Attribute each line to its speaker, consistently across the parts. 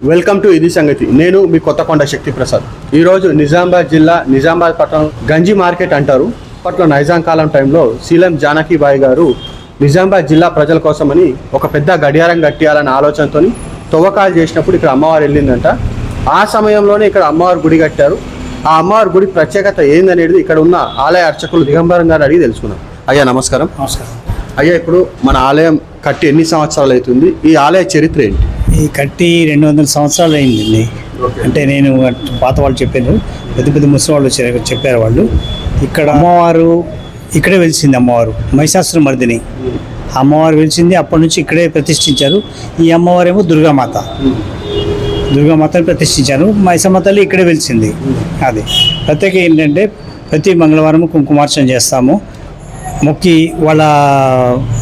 Speaker 1: Welcome to ఇది సంగతి నేను మీ కొత్తకొండ శక్తి ప్రసాద్. ఈరోజు నిజామాబాద్ జిల్లా నిజామాబాద్ పట్టణం గంజి మార్కెట్ అంటారు. అప్పట్లో నైజాం కాలం టైంలో సీలం జానకీబాయి గారు నిజామాబాద్ జిల్లా ప్రజల కోసమని ఒక పెద్ద గడియారం కట్టియాలనే ఆలోచనతో తవ్వకాలు చేసినప్పుడు ఇక్కడ అమ్మవారు వెళ్ళిందంట. ఆ సమయంలోనే ఇక్కడ అమ్మవారి గుడి కట్టారు. ఆ అమ్మవారి గుడి ప్రత్యేకత ఏందనేది ఇక్కడ ఉన్న ఆలయ అర్చకులు దిగంబరం గారు అడిగి తెలుసుకున్నాం అయ్యా నమస్కారం.
Speaker 2: నమస్కారం.
Speaker 1: అయ్యా ఇప్పుడు మన ఆలయం కట్టి ఎన్ని సంవత్సరాలు అవుతుంది? ఈ ఆలయ చరిత్ర ఏంటి?
Speaker 2: ఈ కట్టి రెండు వందల సంవత్సరాలు అయిందండి అంటే నేను పాత వాళ్ళు చెప్పారు పెద్ద పెద్ద ముసలి వాళ్ళు వచ్చారు చెప్పారు వాళ్ళు. ఇక్కడ అమ్మవారు. ఇక్కడే వెలిసింది అమ్మవారు మహిషాసుర మర్దిని. అమ్మవారు వెలిసింది అప్పటి నుంచి ఇక్కడే ప్రతిష్ఠించారు. ఈ అమ్మవారు ఏమో దుర్గామాత. దుర్గామాతని ప్రతిష్ఠించారు. తల్లి ఇక్కడే వెలిసింది. అది. ప్రత్యేక ఏంటంటే ప్రతి మంగళవారం కుంకుమార్చన చేస్తాము. మొక్కి వాళ్ళ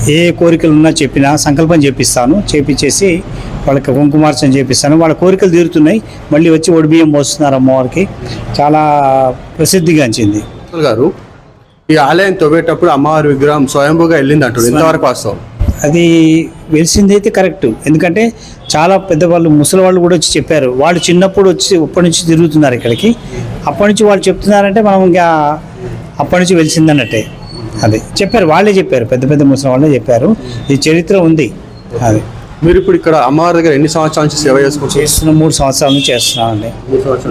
Speaker 2: ఏ కోరికలు ఉన్నా చెప్పినా సంకల్పం చేపిస్తాను. చేపించేసి వాళ్ళకి కుంకుమార్చన చేపిస్తాను. వాళ్ళ కోరికలు తీరుతున్నాయి. మళ్ళీ వచ్చి ఒడిబియ్యం పోస్తున్నారు అమ్మవారికి. చాలా ప్రసిద్ధిగాంచింది
Speaker 1: గారు ఈ ఆలయం తవ్వేటప్పుడు అమ్మవారి విగ్రహం స్వయంభూగా వెళ్ళింది అంటారు ఎంతవరకు వాస్తవం?
Speaker 2: అది వెలిసింది అయితే కరెక్ట్. ఎందుకంటే చాలా పెద్దవాళ్ళు ముసలి వాళ్ళు కూడా వచ్చి చెప్పారు. వాళ్ళు చిన్నప్పుడు వచ్చి అప్పటి నుంచి తిరుగుతున్నారు ఇక్కడికి. అప్పటి నుంచి వాళ్ళు చెప్తున్నారంటే మనం ఇంకా అప్పటి నుంచి వెలిసిందన్నట్టే. అది. చెప్పారు వాళ్ళే చెప్పారు పెద్ద పెద్ద ముసలి వాళ్ళే చెప్పారు. ఈ చరిత్ర ఉంది. అది.
Speaker 1: మీరు ఇప్పుడు ఇక్కడ అమ్మవారి దగ్గర ఎన్ని సంవత్సరాల నుంచి సేవ చేసుకుంటారు
Speaker 2: చేస్తున్న మూడు సంవత్సరాల నుంచి చేస్తున్నామండి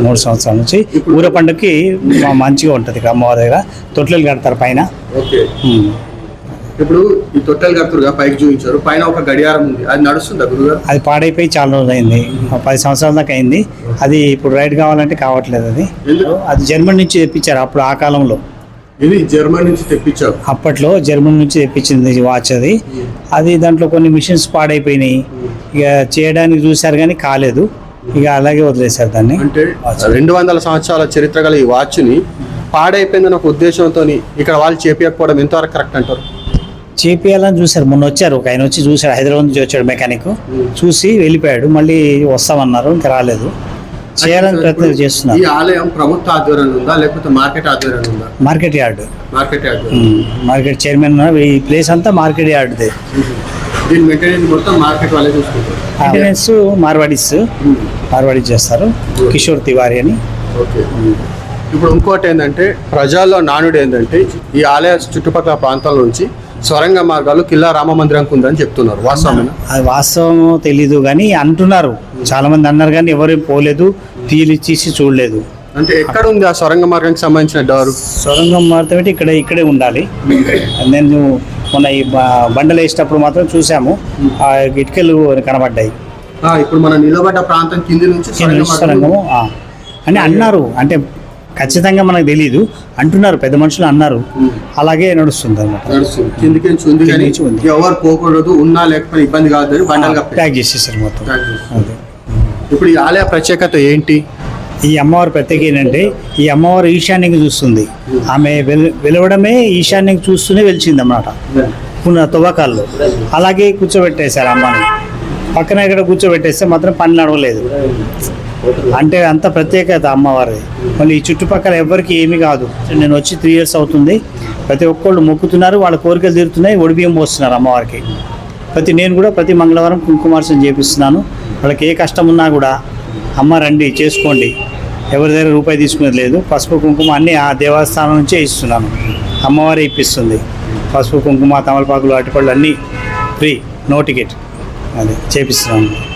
Speaker 2: మూడు సంవత్సరాల నుంచి. ఊర పండుగకి మంచిగా ఉంటుంది ఇక్కడ అమ్మవారి దగ్గర. తొట్లలు కడతారు పైన.
Speaker 1: ఇప్పుడు ఈ తొట్టెలు కడుతురుగా పైకి చూపించారు. పైన ఒక గడియారం ఉంది. అది నడుస్తుందా గురుగారు?
Speaker 2: అది పాడైపోయి చాలా రోజులు అయింది. పది సంవత్సరాల దాకా అయింది. అది ఇప్పుడు రైడ్ కావాలంటే కావట్లేదు అది. అది జర్మనీ నుంచి తెప్పించారు అప్పుడు ఆ కాలంలో.
Speaker 1: ఇది జర్మనీ నుంచి తెప్పించారు.
Speaker 2: అప్పట్లో జర్మనీ నుంచి తెప్పించింది ఈ వాచ్ అది. అది దాంట్లో కొన్ని మిషన్స్ పాడైపోయినాయి. ఇక చేయడానికి చూశారు కానీ కాలేదు. ఇక అలాగే వదిలేశారు దాన్ని.
Speaker 1: అంటే రెండు వందల సంవత్సరాల చరిత్ర గల ఈ వాచ్ని పాడైపోయిందన్న ఒక ఉద్దేశంతో ఇక్కడ వాళ్ళు చేపించకపోవడం ఎంతవరకు కరెక్ట్ అంటారు?
Speaker 2: చేపియాలని చూశారు. మొన్న వచ్చారు. ఒక ఆయన వచ్చి చూశాడు. హైదరాబాద్ నుంచి వచ్చాడు మెకానిక్. చూసి వెళ్ళిపోయాడు. మళ్ళీ వస్తామన్నారు. ఇంకా రాలేదు. చేయాలని ప్రయత్నం
Speaker 1: ఈ
Speaker 2: చేస్తున్నారు
Speaker 1: ఆలయం ప్రభుత్వ ఆధ్వర్యంలో ఉందా? లేకపోతే మార్కెట్ ఆధ్వర్యంలో ఉందా?
Speaker 2: Market yard.
Speaker 1: మార్కెట్ ఆధ్వర్యం
Speaker 2: మార్కెట్ చైర్మన్. ఈ ప్లేస్ అంతా మార్కెట్ యార్డ్దే.
Speaker 1: దీని మెయింటెనెన్స్ మొత్తం మార్కెట్ వాళ్ళే చూసుకుంటారు.
Speaker 2: మెయింటెనెన్స్ మార్వాడీస్. మార్వాడీస్ చేస్తారు. కిషోర్ తివారీ అని.
Speaker 1: ఓకే. ఇప్పుడు ఇంకోటి ఏంటంటే ప్రజల్లో నానుడు ఏంటంటే ఈ ఆలయ చుట్టుపక్కల ప్రాంతాల నుంచి సొరంగ మార్గాలు కిల్లా రామ మందిరంకి ఉందని చెప్తున్నారు. వాస్తవమేనా?
Speaker 2: అది వాస్తవమో తెలీదు కానీ అంటున్నారు. చాలా మంది అన్నారు కానీ ఎవరు పోలేదు తీలి తీసి చూడలేదు.
Speaker 1: అంటే ఎక్కడ ఉంది ఆ సొరంగ మార్గానికి సంబంధించిన దారు
Speaker 2: సొరంగం మాత్రమే ఇక్కడ ఇక్కడే ఉండాలి. నేను మొన్న ఈ బండలు వేసేటప్పుడు మాత్రం చూసాము ఆ ఇటుకలు కనబడ్డాయి.
Speaker 1: ఇప్పుడు మనం నిలబడ్డ ప్రాంతం కింది నుంచి సొరంగ మార్గం
Speaker 2: సొరంగము. అని అన్నారు. అంటే ఖచ్చితంగా మనకు తెలియదు అంటున్నారు పెద్ద మనుషులు అన్నారు. అలాగే నడుస్తుంది అనమాట.
Speaker 1: ఎవరు పోకూడదు ఉన్నా లేకపోతే ఇబ్బంది కప్పారు.
Speaker 2: ప్యాక్ చేసేసారు మొత్తం.
Speaker 1: ఇప్పుడు ఈ ఆలయ ప్రత్యేకత ఏంటి?
Speaker 2: ఈ అమ్మవారి ప్రత్యేక ఏంటంటే ఈ అమ్మవారు ఈశాన్యంగా చూస్తుంది. ఆమె వెల వెలవడమే ఈశాన్యం చూస్తూనే వెలిచింది అన్నమాట. పునః తవ్వకాల్లో. అలాగే కూర్చోబెట్టేశారు అమ్మని. పక్కన ఇక్కడ కూర్చోబెట్టేస్తే మాత్రం పని నడవలేదు. అంటే అంత ప్రత్యేకత అమ్మవారి మళ్ళీ ఈ చుట్టుపక్కల ఎవరికి ఏమీ కాదు. నేను వచ్చి త్రీ ఇయర్స్ అవుతుంది. ప్రతి ఒక్కళ్ళు మొక్కుతున్నారు. వాళ్ళ కోరికలు తీరుతున్నాయి. ఒడిబియ్యం పోస్తున్నారు అమ్మవారికి. ప్రతి నేను కూడా ప్రతి మంగళవారం కుంకుమార్చన చేపిస్తున్నాను. వాళ్ళకి ఏ కష్టం ఉన్నా కూడా అమ్మ రండి చేసుకోండి. ఎవరి దగ్గర రూపాయి తీసుకునేది లేదు. పసుపు కుంకుమ అన్నీ ఆ దేవస్థానం నుంచే ఇస్తున్నాను. అమ్మవారే ఇప్పిస్తుంది. పసుపు కుంకుమ తమలపాకులు అటుపళ్ళు అన్నీ ఫ్రీ నో టికెట్. అది చేపిస్తున్నాను.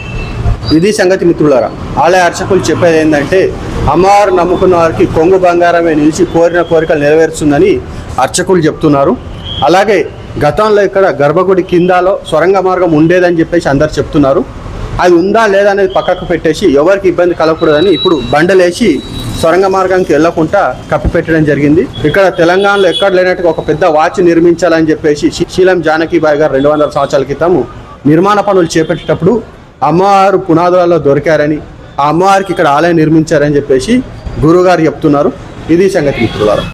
Speaker 1: ఇది సంగతి మిత్రులారా. ఆలయ అర్చకులు చెప్పేది ఏంటంటే అమ్మవారు నమ్ముకున్న వారికి కొంగు బంగారమే నిలిచి కోరిన కోరికలు నెరవేరుస్తుందని అర్చకులు చెప్తున్నారు. అలాగే గతంలో ఇక్కడ గర్భగుడి కిందలో సొరంగ మార్గం ఉండేదని చెప్పేసి అందరు చెప్తున్నారు. అది ఉందా లేదా అనేది పక్కకు పెట్టేసి ఎవరికి ఇబ్బంది కలగకూడదని ఇప్పుడు బండలేసి సొరంగ మార్గానికి వెళ్ళకుండా కప్పిపెట్టడం జరిగింది. ఇక్కడ తెలంగాణలో ఎక్కడ లేనట్టుగా ఒక పెద్ద వాచ్ నిర్మించాలని చెప్పేసి శీ- శీలం జానకిబాయి గారు రెండు వందల సంవత్సరాల క్రితము నిర్మాణ పనులు చేపట్టేటప్పుడు అమ్మవారు పునాదులలో దొరికారని ఆ అమ్మవారికి ఇక్కడ ఆలయం నిర్మించారని చెప్పేసి గురువుగారు చెప్తున్నారు. ఇది సంగతి మిత్రులారా.